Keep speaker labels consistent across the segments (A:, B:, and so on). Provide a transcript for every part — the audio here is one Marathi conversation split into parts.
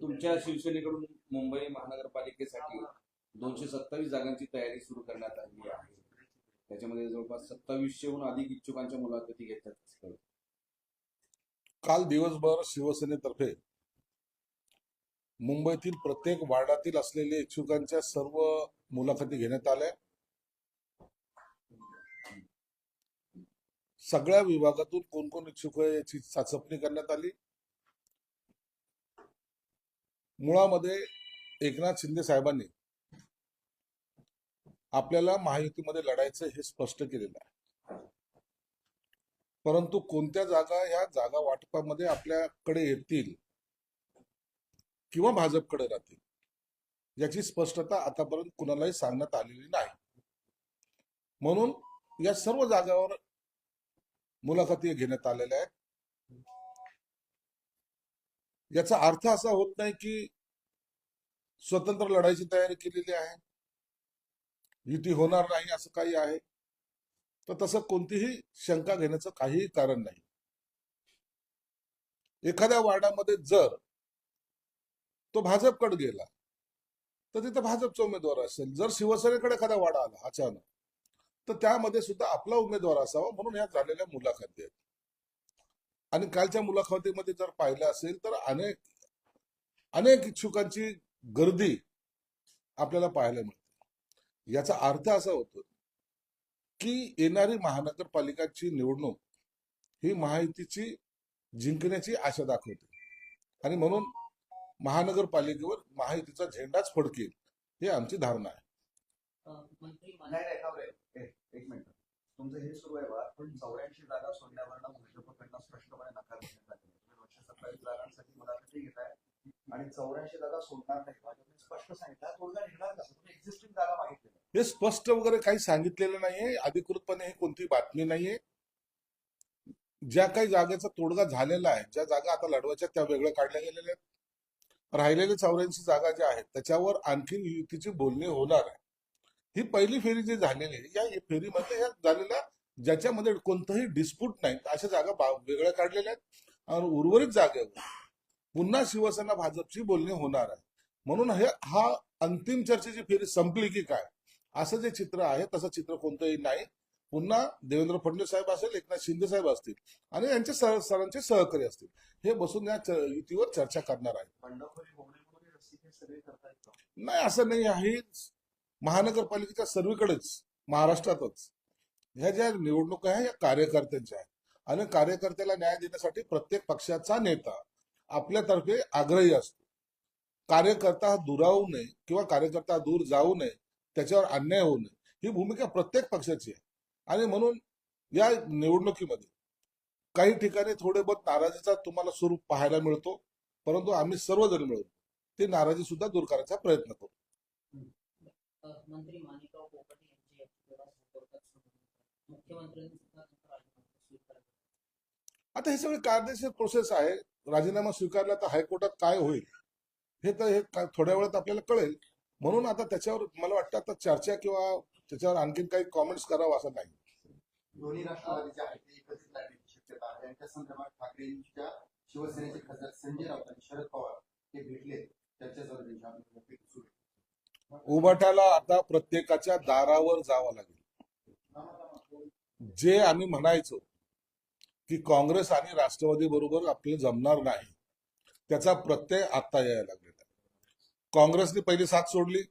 A: तुमच्या शिवसेनेकडून मुंबई महानगरपालिकेसाठी दोनशे सत्तावीस जागांची तयारी सुरू करण्यात आली आहे. त्याच्यामध्ये जवळपास सत्तावीसशेहून अधिक इच्छुकांच्या मुलाखती घेतल्यात
B: काल दिवसभर शिवसेनेतर्फे मुंबईतील प्रत्येक वार्डातील असलेले इच्छुकांच्या सर्व मुलाखती घेण्यात आल्या. सगळ्या विभागातून कोण कोण इच्छुक आहे याची चाचपणी करण्यात आली. मुळामध्ये एकनाथ शिंदे साहेबांनी आपल्याला महायुतीमध्ये लढायचं हे स्पष्ट केलेलं आहे. परंतु कोणत्या जागा ह्या जागा वाटपामध्ये आपल्याकडे येतील किंवा भाजपकडे राहतील याची स्पष्टता आतापर्यंत कुणालाही सांगण्यात आलेली नाही. म्हणून या सर्व जागावर मुलाखती घेण्यात आलेल्या आहेत. याचा अर्थ असा होत नाही की स्वतंत्र लढाईची तयारी केलेली आहे. युती होणार नाही असं काही आहे. तर तसं कोणतीही शंका घेण्याचं काहीही कारण नाही. एखाद्या वार्डामध्ये जर तो भाजपकडे गेला तर तिथं भाजपचा उमेदवार असेल. जर शिवसेनेकडे एखादा वाडा आला अचानक तर त्यामध्ये सुद्धा आपला उमेदवार असावा म्हणून ह्या झालेल्या मुलाखती आहेत. आणि कालच्या मुलाखतीमध्ये जर पाहिलं असेल तर अनेक अनेक इच्छुकांची गर्दी आपल्याला पाहायला मिळते. याचा अर्थ असा होतो की येणारी महानगरपालिकाची निवडणूक ही महायुतीची जिंकण्याची आशा दाखवते. आणि म्हणून महानगरपालिकेवर महायुतीचा झेंडाच फडकेल हे आमची धारणा आहे.
C: मंत्री
D: एक मिनिट. तुमचं हे सुरू आहे बा पण चौऱ्याऐंशी जागा सोडल्यावर भाजपकडनं स्पष्टपणे नकार देण्यात आलेला आहे. तुम्ही दोनशे सत्तावीस जागांसाठी मुलाखती घेताय आणि चौऱ्याऐंशी जागा सोडणार नाही भाजपने स्पष्ट सांगितलं तोडगा निघणार कसं तुम्ही एक्झिस्टिंग जागा मागितली
B: हे स्पष्ट वगैरे काही सांगितलेलं नाहीये अधिकृतपणे हे कोणती बातमी नाहीये. ज्या काही जागेचा तोडगा झालेला आहे ज्या जागा आता लढवायच्या त्या वेगळ्या काढल्या गेलेल्या आहेत. राहिलेल्या चौऱ्याऐंशी जागा ज्या आहेत त्याच्यावर आणखीन युतीची बोलणी होणार आहे. ही पहिली फेरी जी झालेली आहे या फेरीमध्ये ह्या झालेल्या ज्याच्यामध्ये कोणतंही डिस्प्यूट नाही. अशा जागा वेगळ्या काढलेल्या आहेत. आणि उर्वरित जागेवर पुन्हा शिवसेना भाजपची बोलणी होणार आहे. म्हणून हे हा अंतिम चर्चेची फेरी संपली की काय? असं जे चित्र आहे तसं चित्र कोणतंही नाही. पुन्हा देवेंद्र फडणवीस साहेब असेल एकनाथ शिंदे साहेब असतील आणि यांचे सह सरांचे सहकारी असतील हे बसून या युतीवर चर्चा करणार
D: हे हे का?
B: नाही असं नाही आहे. महानगरपालिकेच्या सर्वीकडेच महाराष्ट्रातच. ह्या ज्या निवडणुका आहे या कार्यकर्त्यांच्या आहेत. आणि कार्यकर्त्याला न्याय देण्यासाठी प्रत्येक पक्षाचा नेता आपल्यातर्फे आग्रही असतो. कार्यकर्ता हा दुरावू नये किंवा कार्यकर्ता दूर जाऊ नये त्याच्यावर अन्याय होऊ नये ही भूमिका प्रत्येक पक्षाची आहे. आणि म्हणून या निवडणुकीमध्ये काही ठिकाणी थोडे बहुत नाराजीचा तुम्हाला स्वरूप पाहायला मिळतो परंतु आम्ही सर्वजण मिळून ते नाराजी सुद्धा दूर करायचा प्रयत्न करू
C: मंत्री माणिकराव कोकाटे यांची.
B: आता हे सगळे कायदेशीर प्रोसेस आहे. राजीनामा स्वीकारला तर हायकोर्टात काय होईल? हे तर हे थोड्या वेळात आपल्याला कळेल. म्हणून आता त्याच्यावर मला वाटतं आता चर्चा किंवा त्याच्यावर आणखीन काही कॉमेंट्स करावं असं नाही.
D: दोन्ही राष्ट्रवादीचे आहेत. ते एकत्रित लढण्याची शक्यता आहे. यांच्या संदर्भात ठाकरेंच्या शिवसेनेचे खासदार संजय राऊत आणि शरद पवार हे भेटले. त्यांच्या.
B: उभाट्याला आता प्रत्येकाच्या दारावर जावं लागेल. जे आम्ही म्हणायचो की काँग्रेस आणि राष्ट्रवादी बरोबर आपल्याला जमणार नाही त्याचा प्रत्यय आता यायला लागलेला काँग्रेसने पहिली साथ सोडली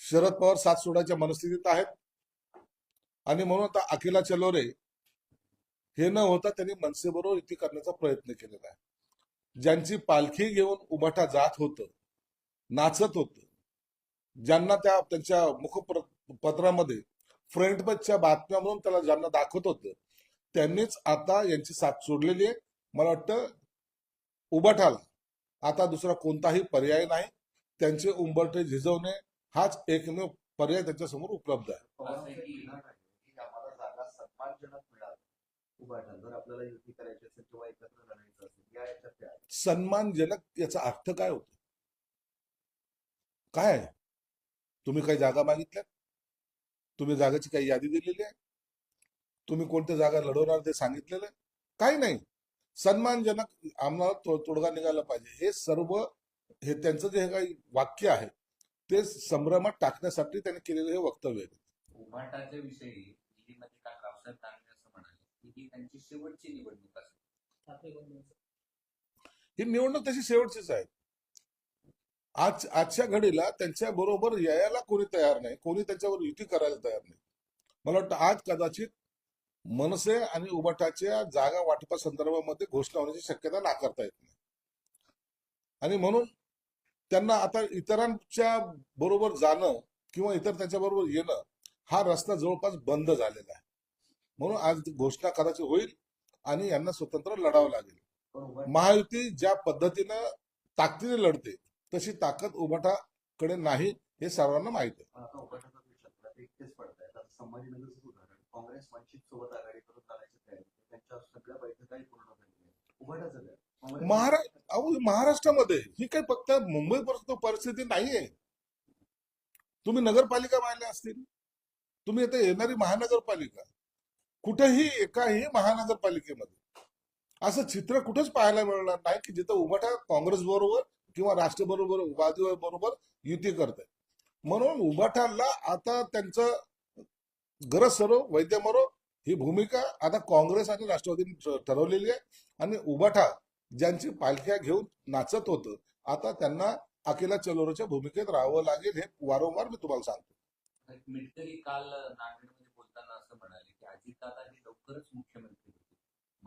B: शरद पवार साथ सोडायच्या मनस्थितीत आहेत. आणि म्हणून आता अखिला चलोरे हे न होता त्यांनी मनसेबरोबर युती करण्याचा प्रयत्न केलेला आहे. ज्यांची पालखी घेऊन उभाटा जात होतं नाचत होतं ज्यांना त्या त्यांच्या मुखपत्रामध्ये फ्रंट पेजच्या बातम्या म्हणून त्याला ज्यांना दाखवत होतं त्यांनीच आता यांची साथ सोडलेली आहे. मला वाटतं उबाठाला आता दुसरा कोणताही पर्याय नाही. त्यांचे उंबरटे झिजवणे हाच एकमेव पर्याय त्यांच्यासमोर उपलब्ध आहे
D: सन्मानजनक आहे.
B: सन्मानजनक याचा अर्थ काय होतो? काय आहे? तुम्ही काही जागा मागितल्या? तुम्ही जागेची काही यादी दिलेली आहे? तुम्ही कोणत्या जागा लढवणार ते सांगितलेलं आहे? काही नाही. सन्मानजनक आम्हाला तो- तोडगा निघाला पाहिजे. हे सर्व हे त्यांचं जे काही वाक्य आहे ते संभ्रमात टाकण्यासाठी त्यांनी केलेलं हे वक्तव्य आहे.
E: उभाटाच्या विषयी दिल्लीमध्ये काल रावसाहेब दानवे असं म्हणाले की ही त्यांची शेवटची निवडणूक असेल.
C: बंधूंचं
B: ही निवडणूक तशी शेवटचीच आहे. आज आजच्या घडीला त्यांच्या बरोबर यायला कोणी तयार नाही. कोणी त्यांच्यावर युती करायला तयार नाही. मला वाटतं आज कदाचित मनसे आणि उबाटाच्या जागा वाटपा संदर्भामध्ये घोषणा होण्याची शक्यता नाकारता येत नाही. आणि म्हणून त्यांना आता इतरांच्या बरोबर जाणं किंवा इतर त्यांच्या बरोबर येणं हा रस्ता जवळपास बंद झालेला आहे. म्हणून आज घोषणा कदाचित होईल आणि यांना स्वतंत्र लढावं लागेल. महायुती ज्या पद्धतीनं ताकदीने लढते तशी ताकद उभाटाकडे नाही हे सर्वांना माहीत आहे. महाराष्ट्रामध्ये ही काही फक्त मुंबई पर्यंत परिस्थिती नाहीये. तुम्ही नगरपालिका पाहिल्या असतील. तुम्ही आता येणारी महानगरपालिका. कुठेही एकाही महानगरपालिकेमध्ये. असं चित्र कुठेच पाहायला मिळणार नाही की जिथं उभाटा काँग्रेस बरोबर किंवा राष्ट्र बरोबर वादी बरोबर युती करत म्हणून उभाटाला आता त्यांचं गरज सरो वैद्य मरो ही भूमिका आता काँग्रेस आणि राष्ट्रवादीने ठरवलेली आहे. आणि उभाठा ज्यांची पालख्या घेऊन नाचत होतं आता त्यांना अकेला चलोराच्या भूमिकेत राहावं लागेल हे वारंवार मी तुम्हाला सांगतो.
E: मिटकरी काल नांदेडमध्ये बोलताना असं म्हणाले की अजितदादा हे लवकरच मुख्यमंत्री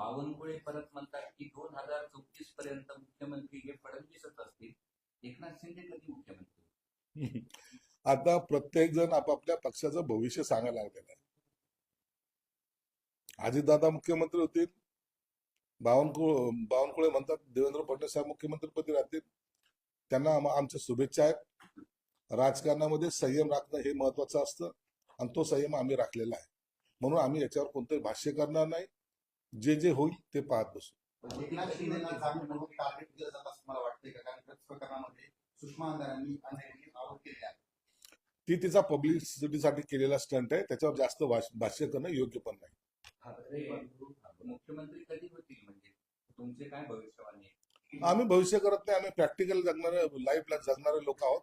E: बावनकुळे परत म्हणतात की दोन हजार चौतीस पर्यंत मुख्यमंत्री हे फडणवीसच असतील. एकनाथ शिंदे कधी मुख्यमंत्री
B: आता प्रत्येक जण आपापल्या पक्षाचं भविष्य सांगायला लागलेलं आहे. अजितदादा मुख्यमंत्री होतील. बावनकुळ बावनकुळे म्हणतात देवेंद्र फडणवीस साहेब मुख्यमंत्रीपदी राहतील. त्यांना आमच्या शुभेच्छा आहेत. राजकारणामध्ये संयम राखणं हे महत्वाचं असतं. आणि तो संयम आम्ही राखलेला आहे. म्हणून आम्ही याच्यावर कोणतंही भाष्य करणार नाही. जे जे होईल ते पाहत बसू.
D: आहे.
B: ती तिचा पब्लिसिटीसाठी केलेला स्टंट आहे. त्याच्यावर जास्त भाष- भाष्य करणं योग्य पण नाही.
E: मुख्यमंत्री कधी होतील म्हणजे? तुमचे काय भविष्यवाणी आहे?
B: आम्ही भविष्य करत नाही. आम्ही प्रॅक्टिकल जगणारे लाईफला जगणारे लोक आहोत.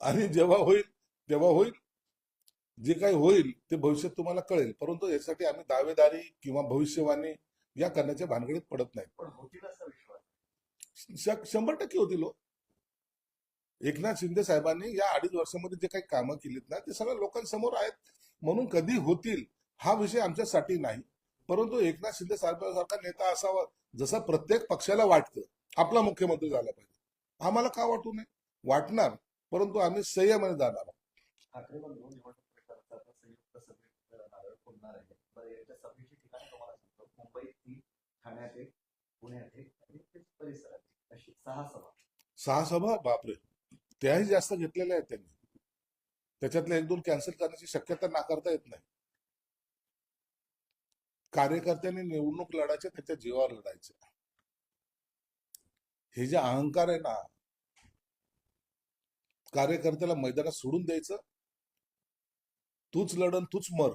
B: आणि जेव्हा होईल तेव्हा होईल. जे काही होईल ते भविष्यात तुम्हाला कळेल. परंतु यासाठी आम्ही दावेदारी किंवा भविष्यवाणी या करण्याच्या भानगडीत पडत नाही. शंभर टक्के होतील हो. एकनाथ शिंदे साहेबांनी या अडीच वर्षामध्ये जे काही कामं केलीत ना ते सगळ्या लोकांसमोर आहेत म्हणून कधी होतील हा विषय आमच्यासाठी नाही. परंतु एकनाथ शिंदे साहेबांसारखा नेता असावा जसा प्रत्येक पक्षाला वाटतं आपला मुख्यमंत्री झाला पाहिजे. आम्हाला का वाटू नये? वाटणार परंतु आम्ही संयमाने जाणार आहोत.
D: ठाकरे बंधू निवडणूक प्रचाराचा आता संयुक्त सभेत अं, आहे. बरं याच्या सभेची ठिकाणी तुम्हाला सांगतो. मुंबईत ती ठाण्यात एक पुण्यात एक आणि परिसरात एक. अशी सहा सभा.
B: सहा सभा? बापरे. त्याही जास्त घेतलेल्या आहेत त्यांनी. त्याच्यातल्या एक दोन कॅन्सल करण्याची शक्यता नाकारता येत नाही. कार्यकर्त्यांनी निवडणूक लढायचे त्याच्या जीवावर लढायचे. हे जे अहंकार आहे ना कार्यकर्त्याला मैदानात सोडून द्यायचं तूच लढन तूच मर.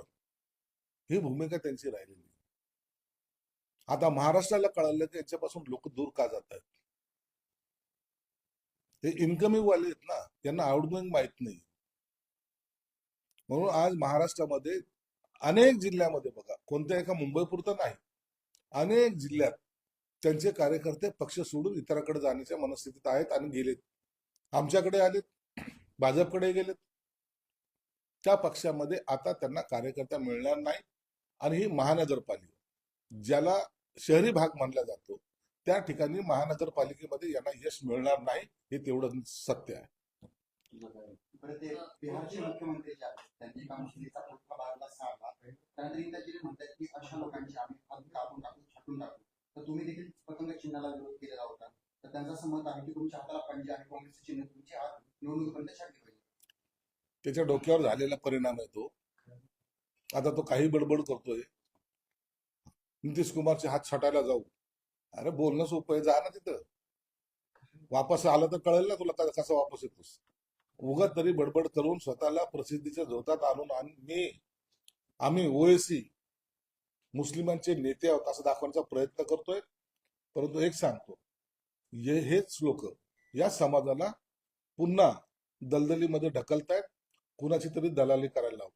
B: ही भूमिका त्यांची राहिलेली. आता महाराष्ट्राला कळालं की याच्यापासून लोक दूर का जात आहेत हे इन्कमिंग वाले आहेत ना त्यांना आउटगोईंग माहीत नाही. म्हणून आज महाराष्ट्रामध्ये अनेक जिल्ह्यामध्ये बघा कोणत्या एका मुंबईपुरतं नाही अनेक जिल्ह्यात त्यांचे कार्यकर्ते पक्ष सोडून इतरांकडे जाण्याच्या मनस्थितीत आहेत आणि गेलेत. आमच्याकडे आलेत भाजपकडे गेलेत. त्या पक्षामध्ये आता त्यांना कार्यकर्ता मिळणार नाही. आणि ही महानगरपालिका ज्याला शहरी भाग मानला जातो त्या ठिकाणी महानगरपालिकेमध्ये यांना यश मिळणार नाही हे तेवढं सत्य आहे. त्याच्या डोक्यावर झालेला परिणाम आहे तो. आता तो काही बडबड करतोय. नितीश कुमारचे हात छाटायला जाऊ. अरे बोलणं सोपं आहे जा ना तिथं. वापस आलं तर कळेल ना तुला कसं वापस येतोस. उगा तरी बडबड करून स्वतःला प्रसिद्धीच्या झोतात आणून आणि मी. आम्ही ओएसी मुस्लिमांचे नेते आहोत असं दाखवण्याचा प्रयत्न करतोय. परंतु एक सांगतो. ये हेच लोक या समाजाला पुन्हा दलदलीमध्ये ढकलतायत. कुणाची तरी दलाली करायला लावतायत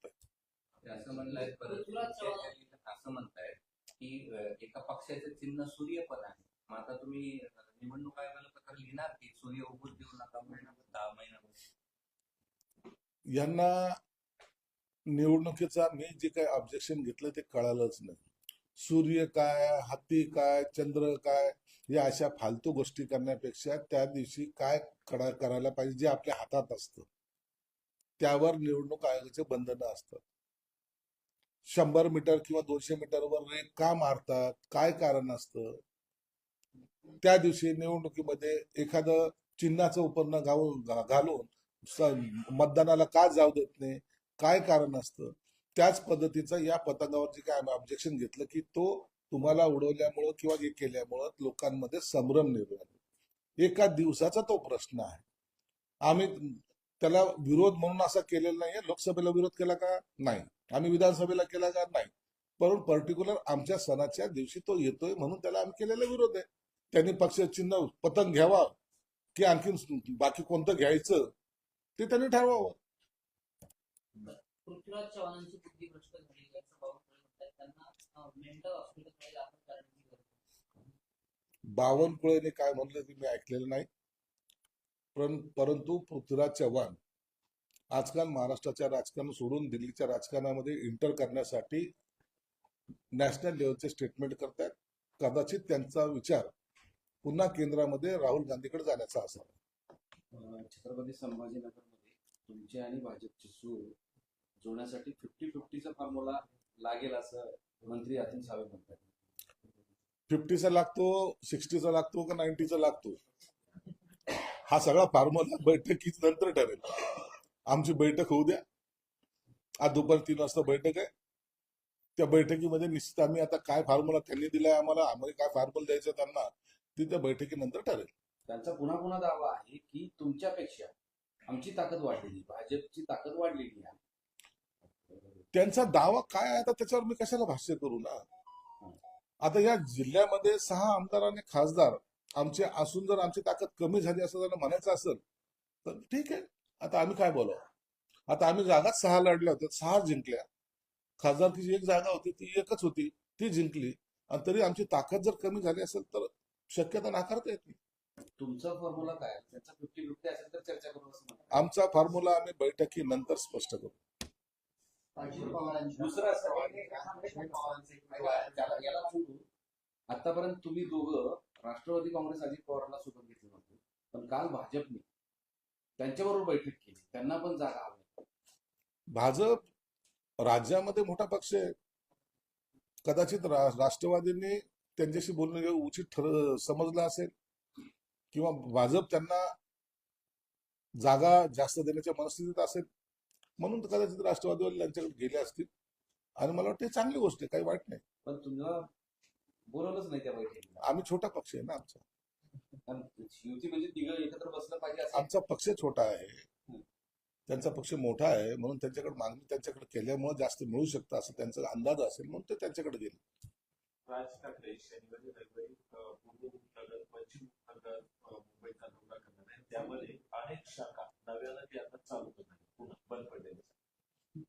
E: ते असं म्हणलंय परत असं म्हणतायत की एका पक्षाचं चिन्ह सूर्य पण आहे. मग आता तुम्ही निवडणूक आयोगाला पत्र लिहिणार की सूर्य उगून देऊ नका महिनाभर दहा महिनाभर
B: यांना निवडणुकीचा मी जे काही ऑब्जेक्शन घेतलं ते कळालंच नाही. सूर्य काय हत्ती काय चंद्र काय या अशा फालतू गोष्टी करण्यापेक्षा त्या दिवशी काय करा करायला पाहिजे जे आपल्या हातात असतं. त्यावर निवडणूक आयोगाचे बंधनं असतात. शंभर मीटर किंवा दोनशे मीटरवर रेक का मारतात? काय कारण असतं? त्या दिवशी निवडणुकीमध्ये एखादं चिन्हाचं उपन्न घालून घालून मतदानाला का जाऊ देत नाही? काय कारण असतं? त्याच पद्धतीचं या पतंगावर काय ऑब्जेक्शन घेतलं की तो तुम्हाला उडवल्यामुळं किंवा हे केल्यामुळं लोकांमध्ये संभ्रम निर्माण एका दिवसाचा तो प्रश्न आहे. आम्ही त्याला विरोध म्हणून असा केलेला नाहीये. लोकसभेला विरोध केला का? नाही. आम्ही विधानसभेला केला का? नाही. परंतु पर्टिक्युलर आमच्या सणाच्या दिवशी तो येतोय म्हणून त्याला आम्ही केलेला विरोध आहे. त्यांनी पक्ष चिन्ह पतंग घ्यावा की आणखीन बाकी कोणतं घ्यायचं ते त्यांनी ठरवावं.
C: पृथ्वीराज चव्हाणांची बुद्धी भ्रष्ट झाली.
B: बावनकुळेने काय म्हणलं ते मी ऐकलेलं नाही. पण परंतु पृथ्वीराज चव्हाण आजकाल महाराष्ट्राच्या राजकारण सोडून दिल्लीच्या राजकारणामध्ये इंटर करण्यासाठी नॅशनल लेवलचे स्टेटमेंट करतायत. कदाचित त्यांचा विचार पुन्हा केंद्रामध्ये राहुल गांधीकडे जाण्याचा असावा.
A: अं, छत्रपती संभाजीनगरमध्ये तुमची आणि भाजपची सूर जोडण्यासाठी फिफ्टी फिफ्टीचा फॉर्म्युला लागेल असं मंत्री अतुल सावे म्हणतात.
B: फिफ्टीचा लागतो सिक्स्टीचा लागतो का नाईन्टीचा लागतो? हा सगळा फॉर्म्युला बैठकीच नंतर ठरेल. आमची बैठक होऊ द्या. आज दुपारी तीन वाजता बैठक आहे. त्या बैठकीमध्ये निश्चित आम्ही आता काय फॉर्म्युला त्यांनी दिलाय आम्हाला आम्हाला काय फॉर्म्युला द्यायचं त्यांना ती त्या बैठकीनंतर ठरेल.
A: त्यांचा पुन्हा पुन्हा दावा आहे की तुमच्यापेक्षा आमची ताकद वाढलेली भाजपची ताकद वाढलेली आहे.
B: त्यांचा दावा काय आहे आता त्याच्यावर मी कशाला भाष्य करू ना? आता या जिल्ह्यामध्ये सहा आमदार आणि खासदार आमचे असून जर आमची ताकद कमी झाली असं जर म्हणायचं असेल तर ठीक आहे. आता आम्ही काय बोलावं? आता आम्ही जागाच सहा लढल्या होत्या सहा जिंकल्या. खासदारकीची एक जागा होती ती एकच होती ती जिंकली. आणि तरी आमची ताकद जर कमी झाली असेल तर शक्यता नाकारता येत नाही.
A: तुमचा फॉर्म्युला काय? त्यांचा फिफ्टी फिफ्टी असेल तर चर्चा करू
B: आमचा फॉर्म्युला आम्ही बैठकीनंतर स्पष्ट करू.
A: दुसरं आतापर्यंत तुम्ही दोघं राष्ट्रवादी काँग्रेस अजित पवारांना सोबत घेतलं नव्हतं. पण काल भाजपने त्यांच्याबरोबर बैठक केली. त्यांना पण जागा हवी.
B: भाजप राज्यामध्ये मोठा पक्ष आहे. कदाचित रा- राष्ट्रवादींनी त्यांच्याशी बोलणं उचित ठर समजलं असेल किंवा भाजप त्यांना जागा जास्त देण्याच्या मनस्थितीत असेल म्हणून कदाचित राष्ट्रवादीवाले त्यांच्याकडे गेले असतील. आणि मला वाटतं चांगली गोष्ट आहे काही वाईट नाही.
A: पण तुम्हाला बोलवलंच नाही त्या बैठकीला.
B: आम्ही छोटा पक्ष आहे ना आमचा.
A: युती म्हणजे तिघं एकत्र बसलं पाहिजे असं.
B: आमचा पक्ष छोटा आहे. त्यांचा पक्ष मोठा आहे. म्हणून त्यांच्याकडे मागणी त्यांच्याकडे केल्यामुळे जास्त मिळू शकतं असं त्यांचा अंदाज असेल म्हणून ते त्यांच्याकडे गेले.
F: राज ठाकरे शनिवारी रविवारी अ, पूर्व उपनगर पश्चिम उपनगर अ, मुंबईचा दौरा करणार आहे त्यामध्ये अनेक शाखा नव्यानं ते आता चालू करणार आहेत. पुन्हा बंद पडलेल्या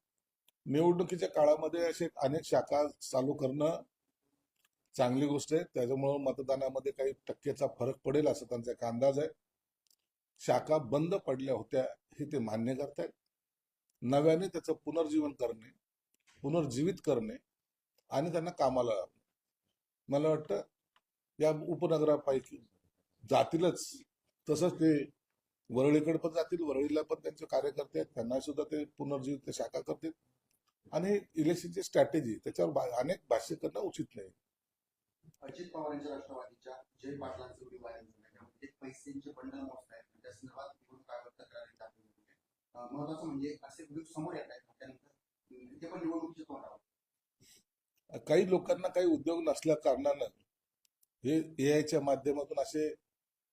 B: निवडणुकीच्या काळामध्ये असे अनेक शाखा चालू करणं चांगली गोष्ट आहे. त्याच्यामुळं मतदानामध्ये काही टक्केचा फरक पडेल असं त्यांचा एक अंदाज आहे. शाखा बंद पडल्या होत्या हे ते मान्य करतायत. नव्याने त्याचं पुनर्जीवन करणे पुनर्जीवित करणे आणि त्यांना कामाला मला वाटतं या उपनगरापैकी जातीलच. तसंच ते वरळीकडे पण जातील वरळीला पण त्यांचे कार्यकर्ते आहेत. त्यांना सुद्धा ते पुनर्जीवित शाखा करतील. आणि इलेक्शनची स्ट्रॅटेजी त्याच्यावर बा- अनेक भाष्य करणं उचित नाही.
G: अजित पवारांच्या राष्ट्रवादीच्या जय पाटलांचं व्हिडिओ व्हायरल झाला त्यामध्ये ते पैशांचे बंडल मोजतायत आणि त्या संदर्भात निवडणूक आयोग तक्रारी दाखल केली आहे. महत्वाचं म्हणजे असे व्हिडिओ समोर येत आहेत. त्यानंतर ते पण निवडणुकीच्या तोंडावर.
B: काही लोकांना काही उद्योग नसल्या कारणानं हे एआयच्या माध्यमातून असे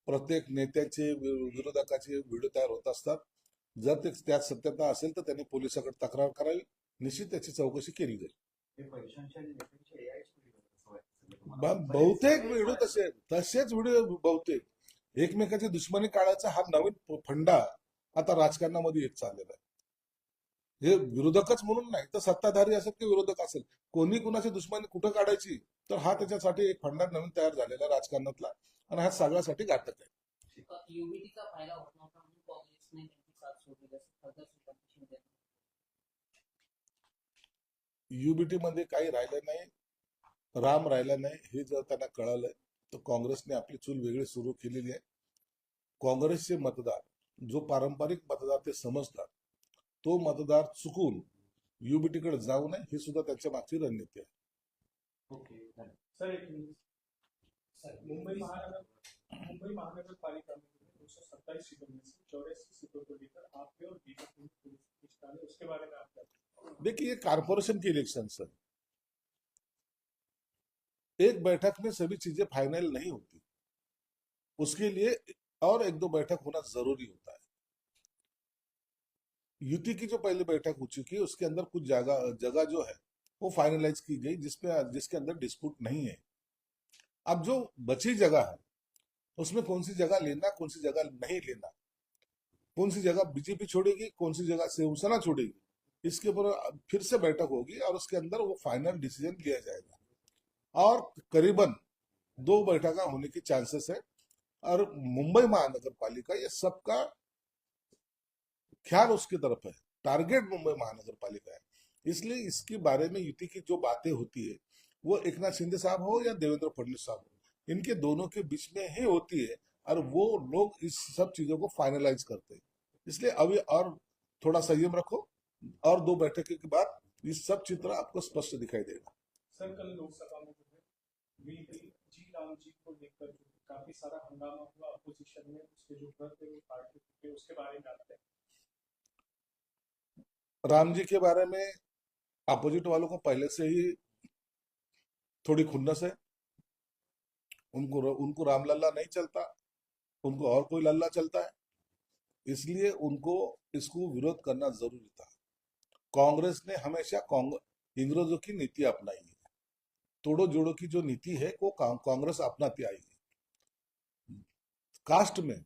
B: प्रत्येक नेत्याचे विरोधकाचे व्हिडिओ तयार होत असतात. जर ते त्यात सत्यता असेल तर त्यांनी पोलिसाकडे तक्रार करावी. निश्चित त्याची चौकशी केली जाईल
D: हे पैशांच्या आणि नेत्यांच्या AI चे व्हिडिओ असं वाटतं. तुम्हाला
B: ब- बहुतेक व्हिडिओ तसे तसेच व्हिडिओ बहुतेक. एकमेकाची दुश्मनी काढायचा हा नवीन फंडा आता राजकारणामध्ये येत चाललेला आहे. हे विरोधकच म्हणून नाही तर सत्ताधारी असेल की विरोधक असेल? कोणी कुणाची दुश्मनी कुठं काढायची? तर हा त्याच्यासाठी एक फंडा नवीन तयार झालेला राजकारणातला. आणि हा सगळ्यासाठी घातक आहे. युबीटी मध्ये काही राहिलं नाही. राम राहिला नाही हे जर त्यांना कळालंय तर काँग्रेसने आपली चूल वेगळी सुरू केलेली आहे. काँग्रेसचे मतदार जो पारंपरिक मतदार ते समजतात तो मतदार चुकून युबीटी कडे जाऊ नये ही सुद्धा त्यांच्या मागची रणनीती आहे.
F: सर. मुंबई महानगर मुंबई महानगरपालिका?
B: देखिए ये कारपोरेशन की इलेक्शन है। एक बैठक में सभी चीज़ें फाइनल नहीं होती। उसके लिए और एक दो बैठक होना ज़रूरी होता है। युति की जो पहली बैठक हो चुकी है, उसके अंदर कुछ जगह जगह जो है, वो फाइनलाइज की गई जिसपे जिसके अंदर डिस्प्यूट नहीं है। अब जो बची जगह है, उसमें कौन सी जगह लेना, कौन सी जगह नहीं लेना? कौन सी जगह बीजेपी छोड़ेगी, कौन सी जगह शिवसेना छोड़ेगी? इसके ऊपर फिर से बैठक होगी और उसके अंदर वो फाइनल डिसीज़न लिया जाएगा। और करीबन दो बैठक होने की चांसेस है। और मुंबई महानगर पालिका ये सबका ख्याल उसकी तरफ़ है। टारगेट मुंबई महानगर पालिका है। इसलिए इसके बारे में युति की जो बातें होती है, वो एक नाथ शिंदे साहब हो या देवेंद्र फडणवीस साहब हो, इनके दोनों के बीच में ही होती है और वो लोग इस सब चीज़ों को फाइनलाइज करते हैं। इसलिए अभी और थोड़ा संयम रखो और दो बैठक के बाद ये सब चित्र आपको स्पष्ट दिखाई देगा।
F: सर, कल लोकसभा जो राम जी को लेकर जो काफ़ी सारा हंगामा हुआ अपोजिशन में, उसके जो घर थे, वो पार्टी के उसके बारे में आप क्या
B: राम जी के बारे में अपोजिट वालों को पहले से ही थोड़ी खुन्नस है। उनको उनको राम लल्ला नहीं चलता, उनको और कोई लल्ला चलता है। इसलिए उनको इसको विरोध करना ज़रूरी था। कांग्रेस ने हमेशा अंग्रेज़ों की नीति अपनाई है। तोड़ो जोड़ो की जो नीति है, वो कांग्रेस अपनाती आई है कास्ट में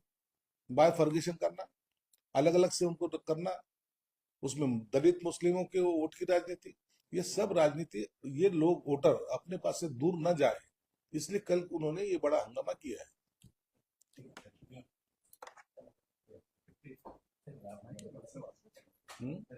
B: बाय फर्गेशन करना अलग अलग से उनको करना, उसमें दलित मुस्लिमों के वोट की राजनीति, ये सब राजनीति, ये लोग वोटर अपने पास से दूर न जाए, इसलिए कल उन्होंने ये बड़ा हंगामा किया है हम्म?